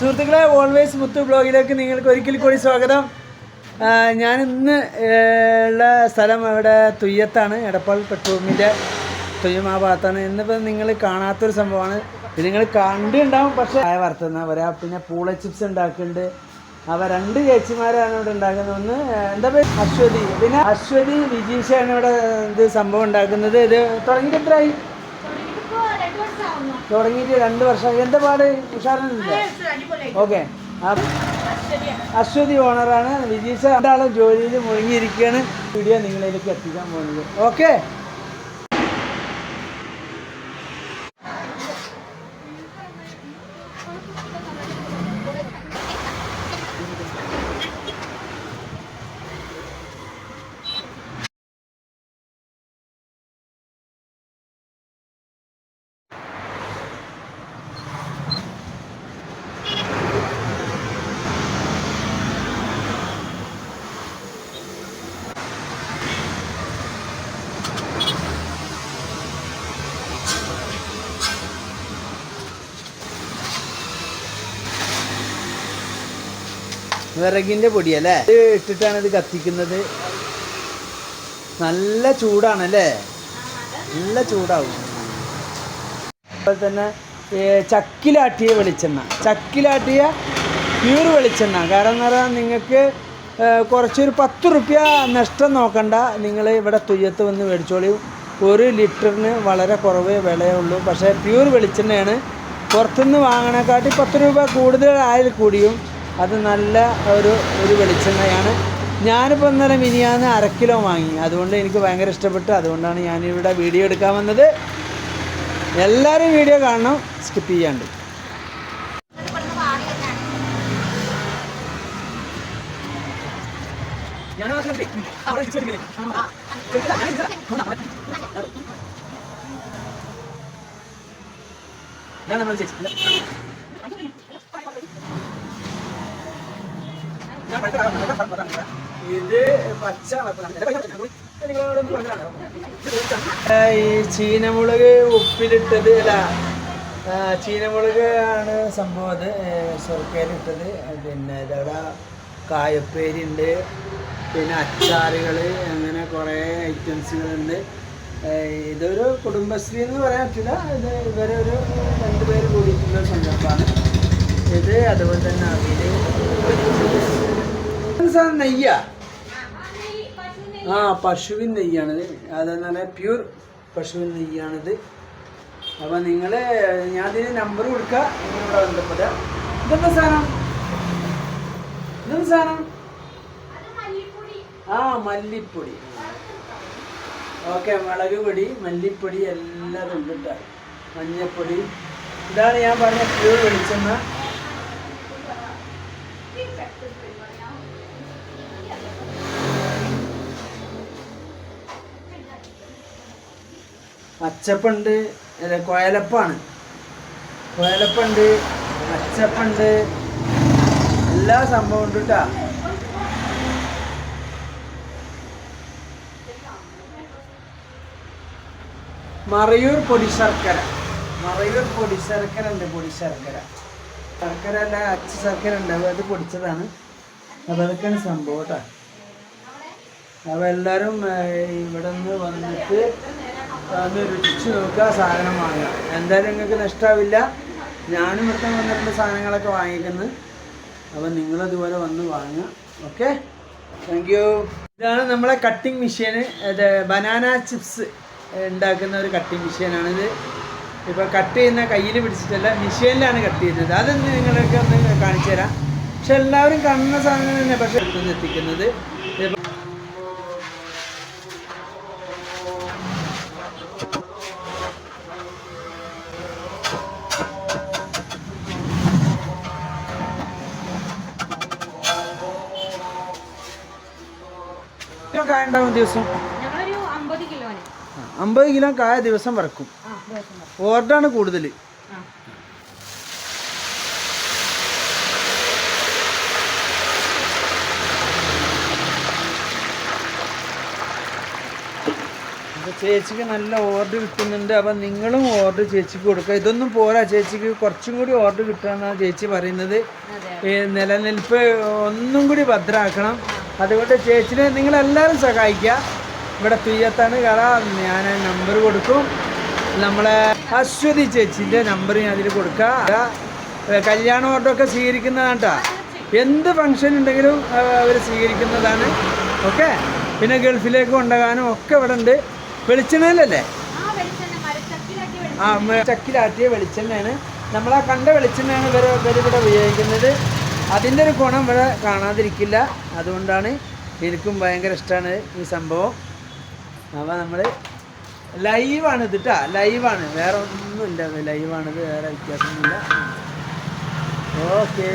സുഹൃത്തുക്കളെ ഓൾവേസ് മുത്തു ബ്ലോഗിലേക്ക് നിങ്ങൾക്ക് ഒരിക്കൽ കൂടി സ്വാഗതം. ഞാൻ ഇന്ന് ഉള്ള സ്ഥലം അവിടെ തുയ്യത്താണ് എടപ്പാൾ പെട്രോമിന്റെ തുയ്യം ആ ഭാഗത്താണ്. ഇന്നിപ്പോൾ നിങ്ങൾ കാണാത്തൊരു സംഭവമാണ്. നിങ്ങൾ കണ്ടുണ്ടാവും പക്ഷേ ആയ വറുത്തുന്ന വരാ പിന്നെ പൂള ചിപ്സ് ഉണ്ടാക്കുന്നുണ്ട് അവ രണ്ട് ചേച്ചിമാരാണ് ഇവിടെ ഉണ്ടാക്കുന്നത്. ഒന്ന് എന്താ പേര്? അശ്വതി. പിന്നെ അശ്വതി വിജീഷാണ് ഇവിടെ ഇത് സംഭവം ഉണ്ടാക്കുന്നത്. ഇത് തുടങ്ങിയിട്ട് എത്രയായി? തുടങ്ങിയിട്ട് രണ്ട് വർഷം. എന്താ പാട്? ഉഷാറിനുണ്ട് ഓക്കെ. അശ്വതി ഓണറാണ്. വിജീഷ രണ്ടാളും ജോലിയിൽ മുഴുങ്ങിയിരിക്കുകയാണ് വീഡിയോ നിങ്ങളിലേക്ക് എത്തിക്കാൻ പോകുന്നത്. ഓക്കെ. വിറകിന്റെ പൊടിയല്ലേ? ഇത് ഇട്ടിട്ടാണ് ഇത് കത്തിക്കുന്നത്. നല്ല ചൂടാണല്ലേ? നല്ല ചൂടാവും. അതുപോലെ തന്നെ ചക്കിലാട്ടിയ വെളിച്ചെണ്ണ. ചക്കിലാട്ടിയ പ്യൂർ വെളിച്ചെണ്ണ. കാരണം എന്ന് പറഞ്ഞാൽ നിങ്ങൾക്ക് കുറച്ചൊരു പത്ത് റുപ്യ നഷ്ടം നോക്കണ്ട. നിങ്ങൾ ഇവിടെ തുയ്യത്ത് വന്ന് മേടിച്ചോളിയും ഒരു ലിറ്ററിന് വളരെ കുറവേ വിലയുള്ളൂ. പക്ഷേ പ്യൂർ വെളിച്ചെണ്ണയാണ് പുറത്തുനിന്ന് വാങ്ങണേക്കാട്ടി പത്ത് രൂപ കൂടുതൽ ആയാൽ കൂടിയും അത് നല്ല ഒരു ഒരു വെളിച്ചെണ്ണയാണ്. ഞാനിപ്പോൾ ഇന്നലെ മിനിയാന്ന് അര കിലോ വാങ്ങി. അതുകൊണ്ട് എനിക്ക് ഭയങ്കര ഇഷ്ടപ്പെട്ടു. അതുകൊണ്ടാണ് ഞാനിവിടെ വീഡിയോ എടുക്കാൻ വന്നത്. എല്ലാവരും വീഡിയോ കാണണം. സ്കിപ്പ് ചെയ്യാണ്ട്. ഈ ചീനമുളക് ഉപ്പിലിട്ടത് അല്ല. ചീനമുളക് ആണ് സംഭവം അത്. സുർക്കയിലിട്ടത് പിന്നെ ഇതവിടെ കായപ്പേരി ഉണ്ട്. പിന്നെ അച്ചാറുകൾ അങ്ങനെ കുറേ ഐറ്റംസുകളുണ്ട്. ഇതൊരു കുടുംബശ്രീ എന്ന് പറയാൻ പറ്റില്ല. ഇത് ഇവരൊരു രണ്ട് പേര് കൂടിയിട്ടുള്ള സന്ദർഭമാണ് ഇത് അതുപോലെ തന്നെ അവിൽ ഇത് സാധനം നെയ്യാ? ആ പശുവിൻ നെയ്യാണിത് അതെന്ന് പറഞ്ഞാൽ പ്യൂർ പശുവിൻ നെയ്യാണിത്. അപ്പം നിങ്ങൾ ഞാൻ ഇതിന് നമ്പർ കൊടുക്കുക നിങ്ങൾ ഇവിടെ ബന്ധപ്പെടുക ഇതെന്താ സാധനം? ഇതെന്താ സാധനം? ആ മല്ലിപ്പൊടി. ഓക്കെ മുളക് പൊടി മല്ലിപ്പൊടി എല്ലാം ഉണ്ട് കേട്ടോ മഞ്ഞപ്പൊടി. ഇതാണ് ഞാൻ പറഞ്ഞ പ്യൂർ വെളിച്ചെണ്ണ. അച്ചപ്പുണ്ട് അല്ല കുഴലപ്പാണ് കുഴലപ്പുണ്ട് അച്ചപ്പുണ്ട് എല്ലാ സംഭവം ഉണ്ട് കേട്ടാ മറയൂർ പൊടി ശർക്കര. മറയൂർ പൊടി ശർക്കര ഉണ്ട് പൊടി ശർക്കര. അല്ല അച്ച ശർക്കര ഉണ്ട്. അത് അത് പൊടിച്ചതാണ്. അപ്പോൾ അതൊക്കെയാണ് സംഭവം കേട്ടോ അപ്പോൾ എല്ലാവരും ഇവിടെ നിന്ന് വന്നിട്ട് രുചിച്ച് നോക്കുക സാധനം വാങ്ങുക എന്തായാലും നിങ്ങൾക്ക് നഷ്ടമാവില്ല ഞാനും മൊത്തം വന്നിട്ടുള്ള സാധനങ്ങളൊക്കെ വാങ്ങിക്കുന്നത്. അപ്പോൾ നിങ്ങളതുപോലെ വന്ന് വാങ്ങുക. ഓക്കെ? താങ്ക് യു ഇതാണ് നമ്മളെ കട്ടിംഗ് മെഷീന് ഇത് ബനാന ചിപ്സ് ഉണ്ടാക്കുന്ന ഒരു കട്ടിംഗ് മെഷീനാണിത് ഇപ്പോൾ കട്ട് ചെയ്യുന്ന കയ്യിൽ പിടിച്ചിട്ടല്ല മെഷീനിലാണ് കട്ട് ചെയ്യുന്നത്. അതൊന്ന് നിങ്ങൾക്ക് ഒന്ന് കാണിച്ചു തരാം പക്ഷെ എല്ലാവരും കാണുന്ന സാധനം തന്നെ പക്ഷെ എത്തിക്കുന്നത്. ദിവസം? അമ്പത് കിലോ കായ ദിവസം വറക്കും. ഓർഡറാണ് കൂടുതൽ ചേച്ചിക്ക് നല്ല ഓർഡർ കിട്ടുന്നുണ്ട്. അപ്പം നിങ്ങളും ഓർഡർ ചേച്ചിക്ക് കൊടുക്കുക. ഇതൊന്നും പോരാ. ചേച്ചിക്ക് കുറച്ചും കൂടി ഓർഡർ കിട്ടുകയെന്നാണ് ചേച്ചി പറയുന്നത്. നിലനിൽപ്പ് ഒന്നും കൂടി ഭദ്രമാക്കണം അതുകൊണ്ട് ചേച്ചിനെ നിങ്ങളെല്ലാവരും സഹായിക്കുക. ഇവിടെ തുയ്യത്താണ് കട ഞാൻ നമ്പർ കൊടുക്കും. നമ്മളെ അശ്വതി ചേച്ചിന്റെ നമ്പർ ഞാൻ അതിൽ കൊടുക്കുക കല്യാണ കല്യാണ ഒക്കെ സ്വീകരിക്കുന്നതാണ് കേട്ടോ എന്ത് ഫങ്ഷൻ ഉണ്ടെങ്കിലും അവർ സ്വീകരിക്കുന്നതാണ്. ഓക്കെ? പിന്നെ ഗൾഫിലേക്ക് കൊണ്ടുപോകാനും ഒക്കെ ഇവിടെ ഉണ്ട് വെളിച്ചെണ്ണയിലല്ലേ? ആ ചക്കിലാറ്റിയ ചക്കിലാട്ടിയ വെളിച്ചെണ്ണയാണ്. നമ്മളാ കണ്ട വെളിച്ചെണ്ണയാണ് ഇവർ ഇവരിവിടെ ഉപയോഗിക്കുന്നത്. അതിന്റെ ഒരു ഗുണം ഇവിടെ കാണാതിരിക്കില്ല. അതുകൊണ്ടാണ് എനിക്കും ഭയങ്കര ഇഷ്ടമാണ് ഈ സംഭവം. അപ്പോൾ നമ്മൾ ലൈവാണ് ഇത് കേട്ടോ ലൈവാണ്. വേറെ ഒന്നുമില്ല. ലൈവാണിത് വേറെ വ്യത്യാസമൊന്നുമില്ല. ഓക്കേ.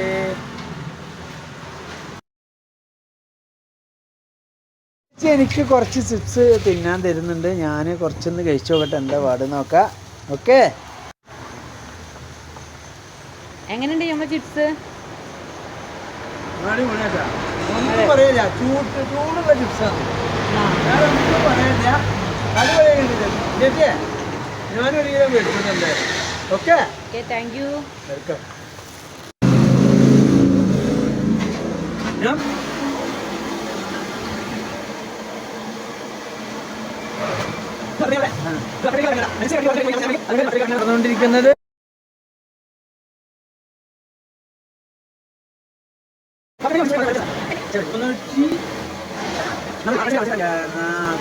എനിക്ക് കുറച്ച് ചിപ്സ് തിന്നാൻ തരുന്നുണ്ട്. ഞാൻ കുറച്ചൊന്ന് കഴിച്ചു നോക്കട്ടെ. എന്താ പാട് നോക്കാം. ഓക്കെ. എങ്ങനെയുണ്ട് നമ്മൾ ചിപ്സ്? ഒന്നും പറയില്ല ചൂട് ചൂടുള്ള ചിപ്സാണ് വേറെ ഒന്നും പറയില്ല അടിപൊളിയായിട്ട് ചേച്ചിയെ ഞാനൊരു kilo മേടിക്കുന്നുണ്ട് okay okay thank you welcome ഞാൻ നടന്നുകൊണ്ടിരിക്കുന്നത്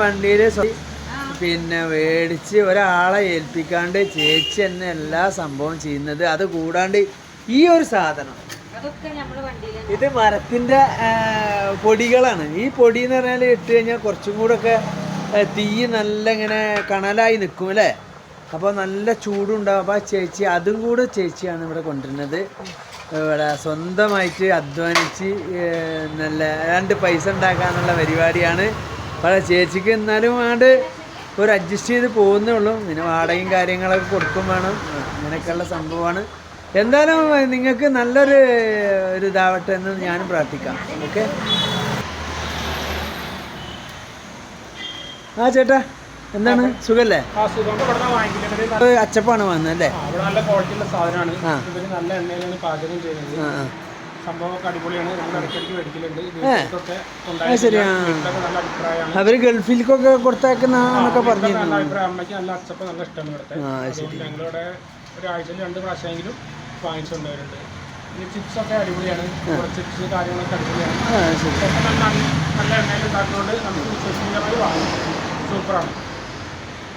വണ്ടിയിൽ പിന്നെ മേടിച്ച് ഒരാളെ ഏൽപ്പിക്കാണ്ട് ചേച്ചി തന്നെ എല്ലാ സംഭവം ചെയ്യുന്നത് അത് കൂടാണ്ട് ഈ ഒരു സാധനം. ഇത് മരത്തിന്റെ പൊടികളാണ്. ഈ പൊടി എന്ന് പറഞ്ഞാൽ ഇട്ട് കഴിഞ്ഞാൽ കുറച്ചും കൂടെ ഒക്കെ തീ നല്ല ഇങ്ങനെ കണലായി നിൽക്കും അല്ലേ? അപ്പോൾ നല്ല ചൂടുണ്ടാവും. അപ്പോൾ ആ ചേച്ചി അതും കൂടെ ചേച്ചിയാണ് ഇവിടെ കൊണ്ടുവരുന്നത്. ഇവിടെ സ്വന്തമായിട്ട് അധ്വാനിച്ച് നല്ല രണ്ട് പൈസ ഉണ്ടാക്കാന്നുള്ള പരിപാടിയാണ് അപ്പോൾ ചേച്ചിക്ക് എന്നാലും വേണ്ട ഒരു അഡ്ജസ്റ്റ് ചെയ്ത് പോകുന്നേ ഉള്ളൂ. പിന്നെ വാടകയും കാര്യങ്ങളൊക്കെ കൊടുക്കും വേണം. അങ്ങനെയൊക്കെയുള്ള സംഭവമാണ്. എന്തായാലും നിങ്ങൾക്ക് നല്ലൊരു ഒരു ഇതാവട്ടെ എന്ന് ഞാനും പ്രാർത്ഥിക്കാം. ഓക്കെ? ആ ചേട്ടാ എന്താണ്? സുഖല്ലേ? അച്ചപ്പാണ് വന്നത് അല്ലേ? നല്ല ക്വാളിറ്റി ഉള്ള സാധനമാണ്. നല്ല എണ്ണയിലാണ് പാചകം ചെയ്യുന്നത്. സംഭവമൊക്കെ അടിപൊളിയാണ്. നമ്മൾ ഇടയ്ക്കിടയ്ക്ക് മേടിക്കലുണ്ട്. ഏ. വീട്ടിലൊക്കെ അത് ശരി, ആ. വീട്ടിലൊക്കെ നല്ല അഭിപ്രായമാണ്. അവർ ഗൾഫിലേക്കൊക്കെ കൊടുത്തേക്കുന്ന എന്നൊക്കെ വീട്ടിലൊക്കെ നല്ല അഭിപ്രായം. അമ്മയ്ക്ക് നല്ല അച്ചപ്പം നല്ല ഇഷ്ടമാണ് ഇവിടുത്തെ. ആ, അത് ശരി. അതുകൊണ്ട് ഞങ്ങളിവിടെ ഒരാഴ്ചയിൽ രണ്ട് പ്രാവശ്യമെങ്കിലും വാങ്ങിച്ചുകൊണ്ടുവരുന്നുണ്ട് അടിപൊളിയാണ്. ചിപ്സ് കാര്യങ്ങളൊക്കെ അടിപൊളിയാണ്. ആ നല്ല നല്ല എണ്ണയിൽ ഉണ്ടാക്കുന്നതുകൊണ്ട് നമുക്ക് വാങ്ങും. സൂപ്പറാണ്.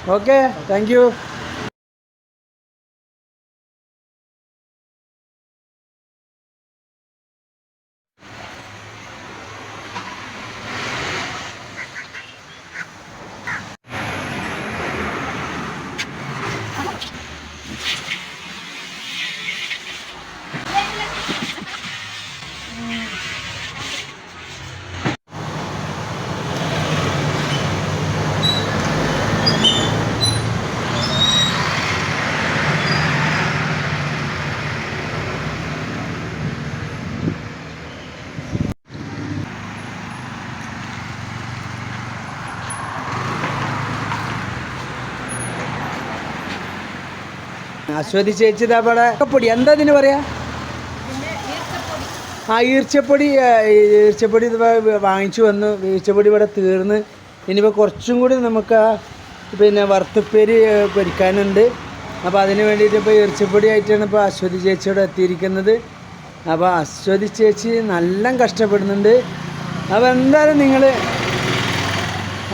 Okay thank U. അശ്വതി ചേച്ചി അവിടെ പൊടി എന്താ ഇതിന് പറയാ? ആ ഈർച്ചപ്പൊടി ഈർച്ചപ്പൊടി വാങ്ങിച്ചു വന്നു. ഈർച്ചപ്പൊടി ഇവിടെ തീർന്ന്. ഇനിയിപ്പോൾ കുറച്ചും കൂടി നമുക്ക് പിന്നെ വറുത്തപ്പേര് പൊരിക്കാനുണ്ട്. അപ്പോൾ അതിന് വേണ്ടിയിട്ട് ഇപ്പോൾ ഈർച്ചപ്പൊടി ആയിട്ടാണ് ഇപ്പോൾ അശ്വതി ചേച്ചിയോട് എത്തിയിരിക്കുന്നത്. അപ്പോൾ അശ്വതി ചേച്ചി നല്ല കഷ്ടപ്പെടുന്നുണ്ട്. അപ്പോൾ എന്തായാലും നിങ്ങൾ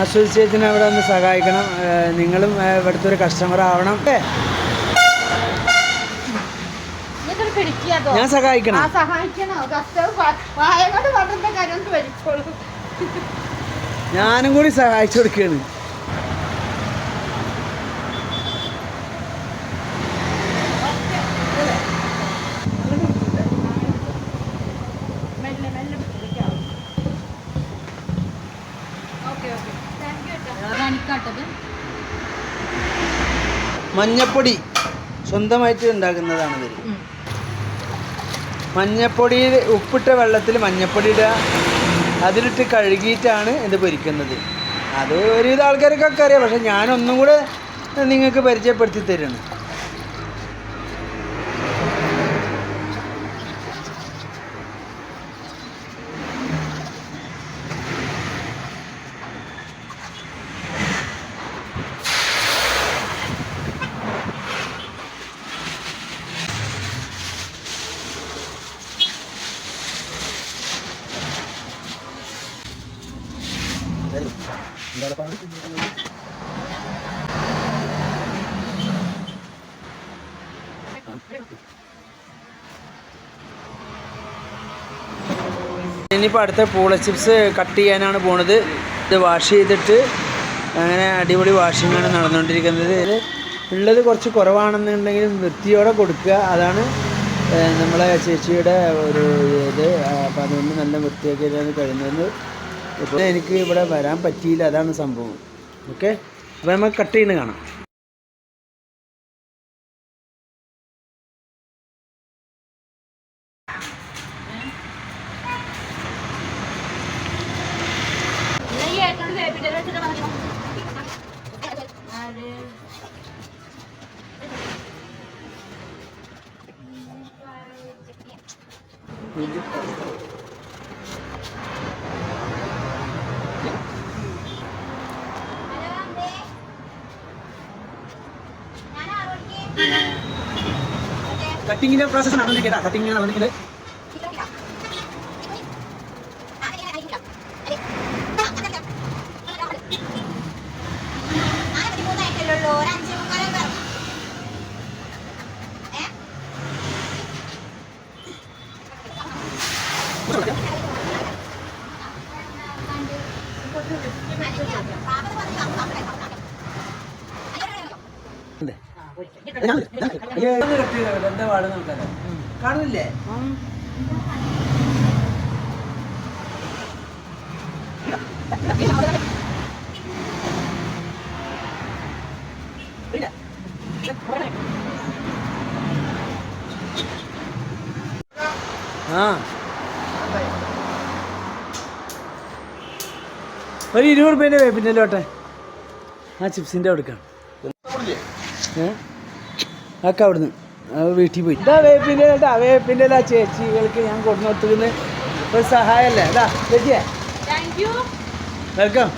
അശ്വതി ചേച്ചിനെ അവിടെ ഒന്ന് സഹായിക്കണം. നിങ്ങളും ഇവിടുത്തെ ഒരു കസ്റ്റമർ ആവണം. പിടിക്കാതോ? ഞാൻ സഹായിക്കണം. ആ സഹായിക്കണോ. കഷ്ട വായ കൊണ്ട് പറഞ്ഞ കാര്യം വലിച്ചോളൂ. ഞാനും കൂടി സഹായിച്ചു കൊടുക്കുകയാണ്. മഞ്ഞപ്പൊടി സ്വന്തമായിട്ട് ഉണ്ടാക്കുന്നതാണ് ഇവർ മഞ്ഞപ്പൊടിയിൽ ഉപ്പിട്ട വെള്ളത്തിൽ മഞ്ഞപ്പൊടി ഇടുക അതിലിട്ട് കഴുകിയിട്ടാണ് ഇത് പൊരിക്കുന്നത്. അത് ഒരുവിധ ആൾക്കാർക്കൊക്കെ അറിയാം പക്ഷെ ഞാനൊന്നും കൂടെ നിങ്ങൾക്ക് പരിചയപ്പെടുത്തി തരുന്നു ഇനിയിപ്പോൾ അടുത്ത പൂള ചിപ്സ് കട്ട് ചെയ്യാനാണ് പോണത്. ഇത് വാഷ് ചെയ്തിട്ട് അങ്ങനെ അടിപൊളി വാഷിങ്ങാണ് നടന്നുകൊണ്ടിരിക്കുന്നത് ഉള്ളത് കുറച്ച് കുറവാണെന്നുണ്ടെങ്കിലും വൃത്തിയോടെ കൊടുക്കുക. അതാണ് നമ്മളെ ചേച്ചിയുടെ ഒരു ഇത്. അപ്പം അതുകൊണ്ട് നല്ല വൃത്തിയാക്കിയിട്ടാണ് കഴിയുന്നത് ഇപ്പോൾ എനിക്ക് ഇവിടെ വരാൻ പറ്റിയില്ല അതാണ് സംഭവം. ഓക്കെ അപ്പോൾ നമുക്ക് കട്ട് ചെയ്യുന്നത് കാണാം ഈ ഏറ്റവും വേപ്പിന്റെ വെച്ചിട്ട് പറഞ്ഞു കട്ടിങ്ങിന്റെ പ്രോസസ്സ് നടന്നിരിക്കട്ടാ കട്ടിങ് നടന്നിരിക്കുന്നത് എന്താ പാട് നോക്കാലോ കാണുന്നില്ലേ ആ. ഒരു ഇരുപത് റുപ്യേന്റെ വേപ്പിന്റെ ലോട്ടെ ആ ചിപ്സിന്റെ കൊടുക്കാം ഏ? ഒക്കെ അവിടുന്ന്. വീട്ടിൽ പോയി. ഇതാ വേപ്പിന്റെ ഇതാ വേപ്പിന്റെ ഇതാ ചേച്ചികൾക്ക് ഞാൻ കൊണ്ടു കൊടുത്തിരുന്ന് ഒരു സഹായമല്ലേ? ഇതാ ചേച്ചിയെ. വെൽക്കം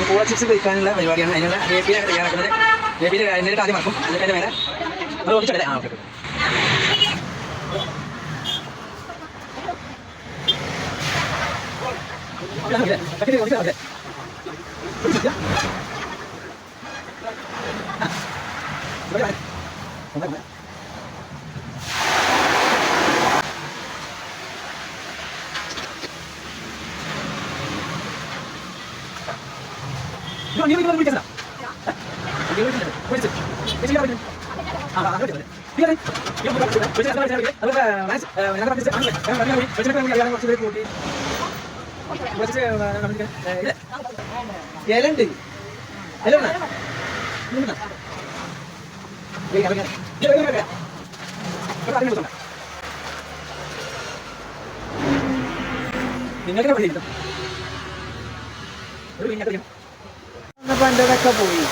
പൂള ചിപ്സ് കഴിക്കാനുള്ള പരിപാടിയാണ്. അതിനുള്ള വേപ്പിനെ തയ്യാറാക്കുന്നത്. വേപ്പിന്റെ നേരിട്ട് ആദ്യം മറക്കും. എന്നിട്ട് അതിന്റെ മേലെ അത് ഒന്നിച്ചല്ലേ ആ ഓക്കെ ഇലുണ്ട് ഇലുണ്ട് നിങ്ങൾക്ക് പോയി.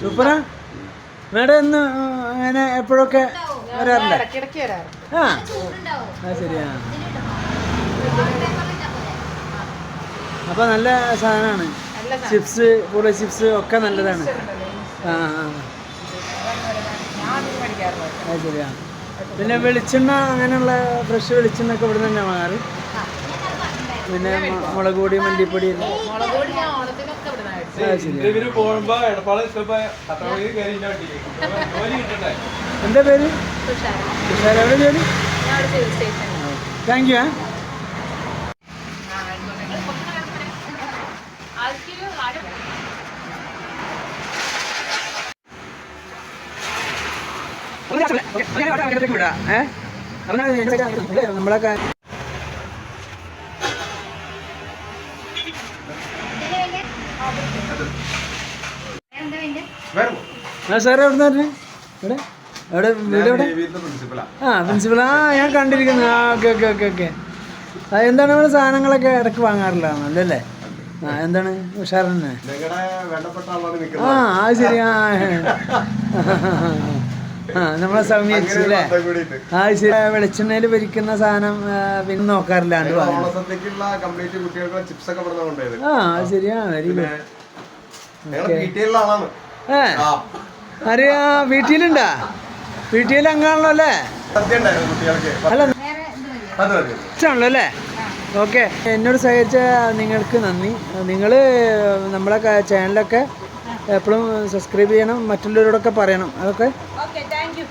സൂപ്പറാ? മേഡം ഇന്ന് അങ്ങനെ എപ്പോഴൊക്കെ വരാറുണ്ട്. ആ. ആ ശരിയാ. അപ്പൊ നല്ല സാധനമാണ്. ചിപ്സ് പൂള ചിപ്സ് ഒക്കെ നല്ലതാണ്. ആ ആ. അത് ശരിയാണ് പിന്നെ വെളിച്ചെണ്ണ അങ്ങനെയുള്ള ഫ്രഷ് വെളിച്ചെണ്ണ ഒക്കെ ഇവിടെ തന്നെ വാങ്ങാറ് പിന്നെ മുളക് പൊടി മല്ലിപ്പൊടി. എന്താ പേര്? തുഷാരം. എവിടെ ജോലി? താങ്ക് യു ആ. ഏ? നമ്മളെ കാ- ആ സാറേ എവിടെ നിന്ന് ഇവിടെ എവിടെ? വീട് എവിടെ? ആ പ്രിൻസിപ്പൽ ആ ഞാൻ കണ്ടിരിക്കുന്നു. ആ ഓക്കെ ഓക്കെ ഓക്കെ ഓക്കെ. എന്താണ് നമ്മൾ സാധനങ്ങളൊക്കെ ഇടയ്ക്ക് വാങ്ങാറില്ല അല്ലേ? ആ എന്താണ്? ഉഷാറന്നെ ആ അത് ശരി. ആ. ആ നമ്മളെ സൗമ്യച്ചു അല്ലേ? ആ ശരി. വെളിച്ചെണ്ണയിൽ ഭരിക്കുന്ന സാധനം പിന്നെ നോക്കാറില്ലാണ്ട് ഓണസദ്യക്കുള്ള കംപ്ലീറ്റ് ചിപ്സ് ഒക്കെ ഇവിടെ കൊണ്ടുപോയത്. ആ അത് ശരിയാ വെരി ഗുഡ് ഞങ്ങൾ വീട്ടിലുള്ള ആളാണ്. ഏ? അറിയാ വീട്ടിലുണ്ടാ? വീട്ടിൽ അങ്ങാണല്ലോ അല്ലേ? അല്ല ഇഷ്ടമാണല്ലോ അല്ലേ? ഓക്കെ. എന്നോട് സഹകരിച്ച നിങ്ങൾക്ക് നന്ദി. നിങ്ങൾ നമ്മളെ ചാനലൊക്കെ എപ്പോഴും സബ്സ്ക്രൈബ് ചെയ്യണം മറ്റുള്ളവരോടൊക്കെ പറയണം. അതൊക്കെ ഓക്കെ താങ്ക് യു